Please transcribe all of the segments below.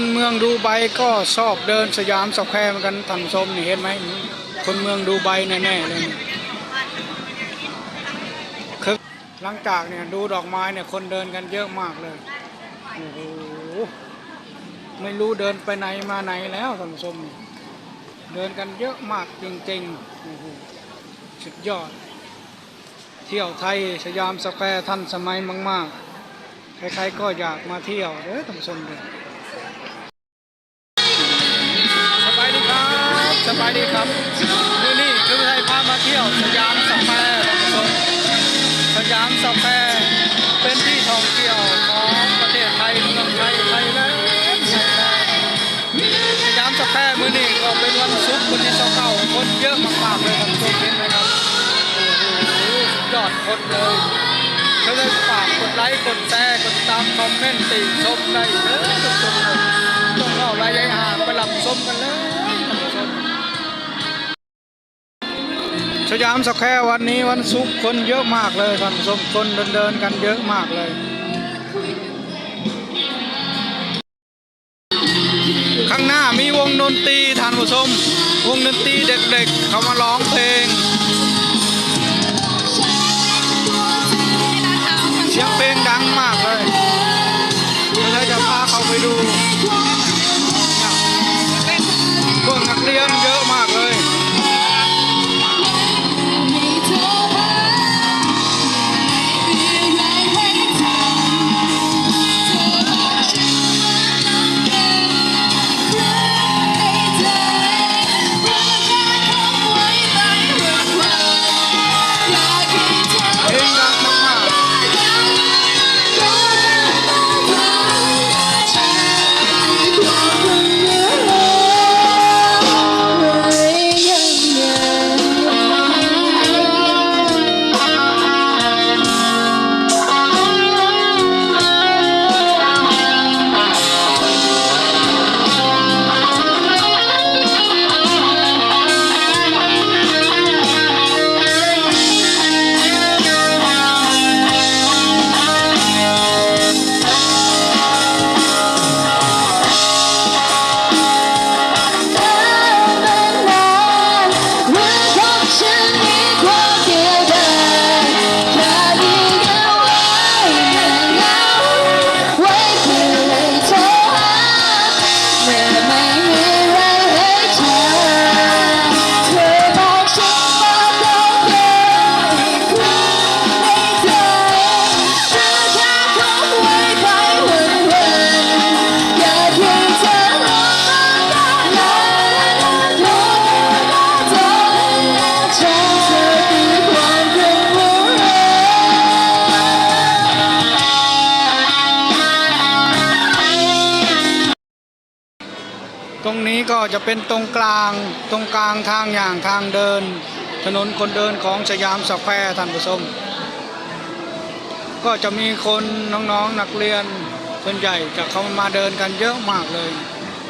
นเมืองดูไบก็ชอบเดินสยามสแควร์เหมือนกันท่านชมนี่เห็นไหมคนเมืองดูไบแน่ๆเลยคือหลังจากเนี่ยดูดอกไม้เนี่ยคนเดินกันเยอะมากเลยโอ้โหไม่รู้เดินไปไหนมาไหนแล้วท่านชมเดินกันเยอะมากจริงๆโอ้โหสุดยอด เที่ยวไทยสยามสแควร์ทันสมัยมาก ๆ ใครๆก็อยากมาเที่ยวเด้อท่านผู้ชมเด้อ สบายดีครับนี่นี่คือไทยพามาเที่ยวสยามสแควร์ท่ามสยามสแควร์เป็นที่ท่องเที่ยวของประเทศไทยเมืองไทยไทยแลนด์ไทยแลนด์สยามสแควร์มือนี้ก็เป็นวันศุกร์วันที่เก้าคนเยอะมากๆเลยท่านผู้ชมเห็นไหมครับโอ้โหสุดยอดคนเลยเขาเลยฝากกดไลค์กดแชร์กดตามคอมเมนต์ติชมได้เลยทุกคนเลยต้องเอาระยะห่างไปหลับชมกันเลย ยามสแควร์วันนี้วันศุกร์คนเยอะมากเลยท่านผู้ชมคนเดินเดินกันเยอะมากเลย ข้างหน้ามีวงดนตรีท่านผู้ชม วงดนตรีเด็กๆ เขามาร้องเพลง เสียงเพลงดังมาก ก็จะเป็นตรงกลางตรงกลางทางอย่างทางเดิน ถนนคนเดินของสยามสแควร์ท่านผู้ชมก็จะมีคนน้องๆนักเรียนส่วนใหญ่จะเขามาเดินกันเยอะมากเลย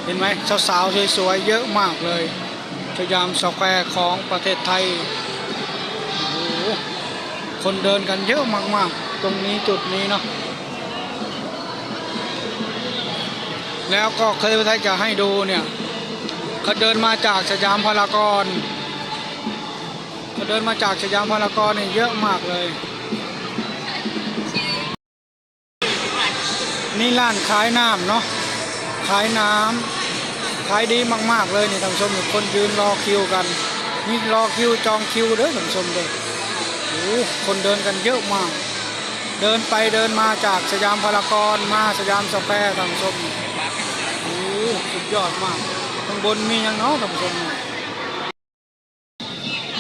เห็นไหมสาวๆสวยๆเยอะมากเลยสยามสแควร์ของประเทศไทยโอ้โหคนเดินกันเยอะมากๆ ตรงนี้จุดนี้เนาะแล้วก็เคยไปจะให้ดูเนี่ย เขาเดินมาจากสยามพารากอนเขาเดินมาจากสยามพารากอนเนี่ยเยอะมากเลย นี่ร้านขายน้ำเนาะขายน้ำขายดีมากๆเลยนี่ท่านผู้ชมนี่คนยืนรอคิวกันนี่รอคิวจองคิวเด้อท่านผู้ชมเลยโอ้คนเดินกันเยอะมาก เดินไปเดินมาจากสยามพารากอนมาสยามสแควร์ท่านผู้ชมโอ้สุดยอดมาก ข้างบนมีย่างเน้อยท่านผู้ชม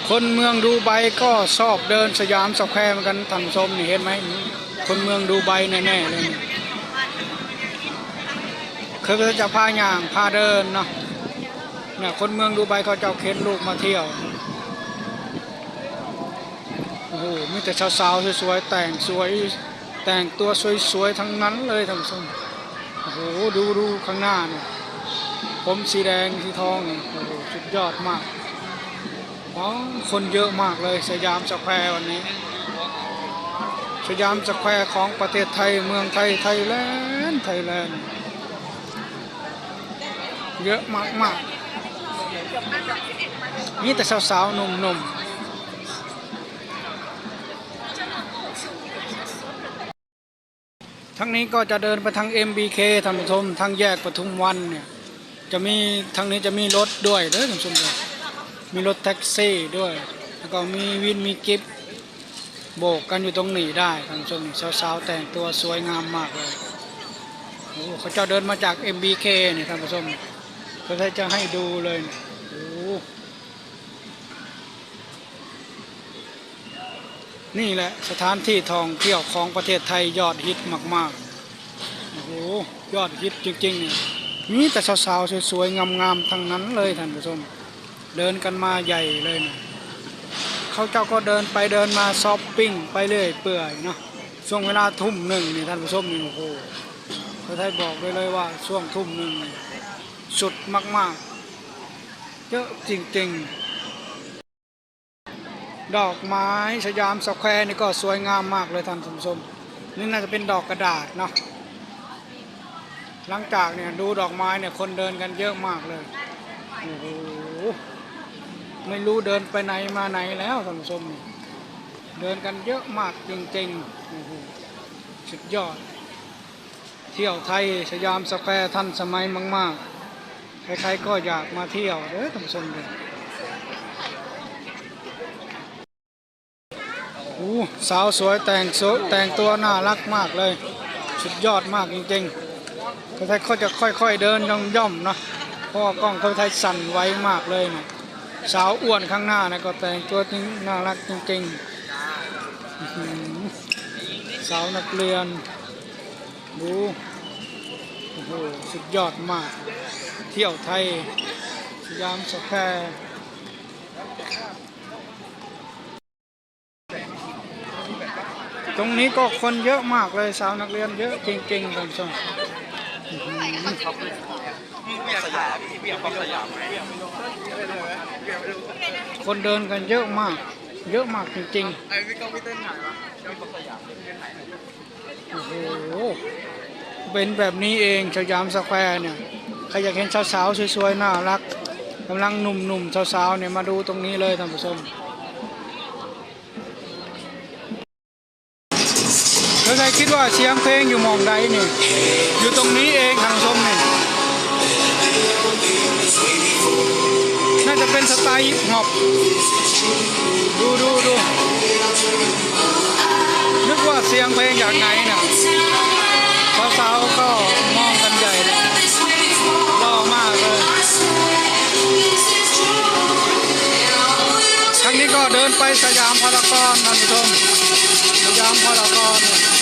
คนเมืองดูไบก็ชอบเดินสยามสแควร์เหมือนกันท่านผู้ชมนี่เห็นไหมคนเมืองดูไบแน่ๆเลยคือเขาจะพาย่างพาเดินเนาะเนี่ยคนเมืองดูไบเขาจะเอาเข็นลูกมาเที่ยวโอ้โหมีแต่สาวๆสวยๆแต่งสวยแต่งตัวสวยๆทั้งนั้นเลยท่านผู้ชมโอ้โหดูดูข้างหน้าเนี่ย ผมสีแดงสีทองเนี่ยโอ้โหสุดยอดมากอ๋อคนเยอะมากเลยสยามสแควร์วันนี้ สยามสแควร์ของประเทศไทยเมืองไทยไทยแลนด์ไทยแลนด์เยอะมากมากนี่แต่สาวๆหนุ่มๆทั้งนี้ก็จะเดินไปทาง MBK ท่านผู้ชมทางแยกปทุมวันเนี่ย จะมีทางนี้จะมีรถด้วยเด้อท่านผู้ชมเด้อมีรถแท็กซี่ด้วย แล้วก็มีวินมีกิฟโบกกันอยู่ตรงนี้ได้ท่านผู้ชมสาวๆแต่งตัวสวยงามมากเลยโอ้เขาเจะเดินมาจาก MBK นี่ท่านผู้ชมเขาจะให้ดูเลยนี่โอ้นี่แหละสถานที่ท่องเที่ยวของประเทศไทยยอดฮิตมากๆโอ้โหยอดฮิตจริงๆ นี่มีแต่สาวๆสวยๆงามๆทั้งนั้นเลยท่านผู้ชมเดินกันมาใหญ่เลยนะเขาเจ้าก็เดินไปเดินมาช้อปปิ้งไปเรื่อยเปื่อยเนาะช่วงเวลาทุ่มหนึ่งนี่ท่านผู้ชมนี่โอ้โหพระไทยบอกเลยเลยว่าช่วงทุ่มหนึ่งสุดมากๆ เยอะจริงๆ ดอกไม้สยามสแควร์นี่ก็สวยงามมากเลยท่านผู้ชมนี่น่าจะเป็นดอกกระดาษเนาะ หลังจากเนี่ยดูดอกไม้เนี่ยคนเดินกันเยอะมากเลยโอ้โหไม่รู้เดินไปไหนมาไหนแล้วท่านผู้ชมเดินกันเยอะมากจริงๆโอ้โหสุดยอด เที่ยวไทยสยามสแควร์ทันสมัยมาก ๆ ใครๆก็อยากมาเที่ยวเด้อท่านผู้ชมเลยโอ้สาวสวยแต่งสวยแต่งตัวน่ารักมากเลย สุดยอดมากจริง ๆ คนไทยเขาจะค่อยๆเดินย่อมๆเนาะเพราะกล้องคนไทยสั่นไวมากเลยนะสาวอ้วนข้างหน้านะก็แต่งตัวจริงน่ารักจริงๆสาวนักเรียนดูโอ้โหสุดยอดมาก เที่ยวไทยสยามสแควร์ตรงนี้ก็คนเยอะมากเลยสาวนักเรียนเยอะจริงๆท่านผู้ชม สยามเปียกสยามคนเดินกันเยอะมาก เยอะมากจริงๆไอ้พี่ก้องพี่เต้นถ่ายวะเปียกสยามๆโอ้โหเป็นแบบนี้เองสยามสแควร์เนี่ยใครอยากเห็นสาวๆสวยๆน่ารักกำลังหนุ่มๆสาวๆเนี่ยมาดูตรงนี้เลยท่านผู้ชม ใครคิดว่าเสียงเพลงอยู่มองใดนี่ อยู่ตรงนี้เองทางชมนี่ น่าจะเป็นสไตล์ฮิปฮอป ดูดูดูนึกว่าเสียงเพลงจากไหนน่ะสาวๆก็มองกันใหญ่เลยรอมากเลยครั้งนี้ก็เดินไปสยามพารากอนท่านผู้ชมสยามพารากอน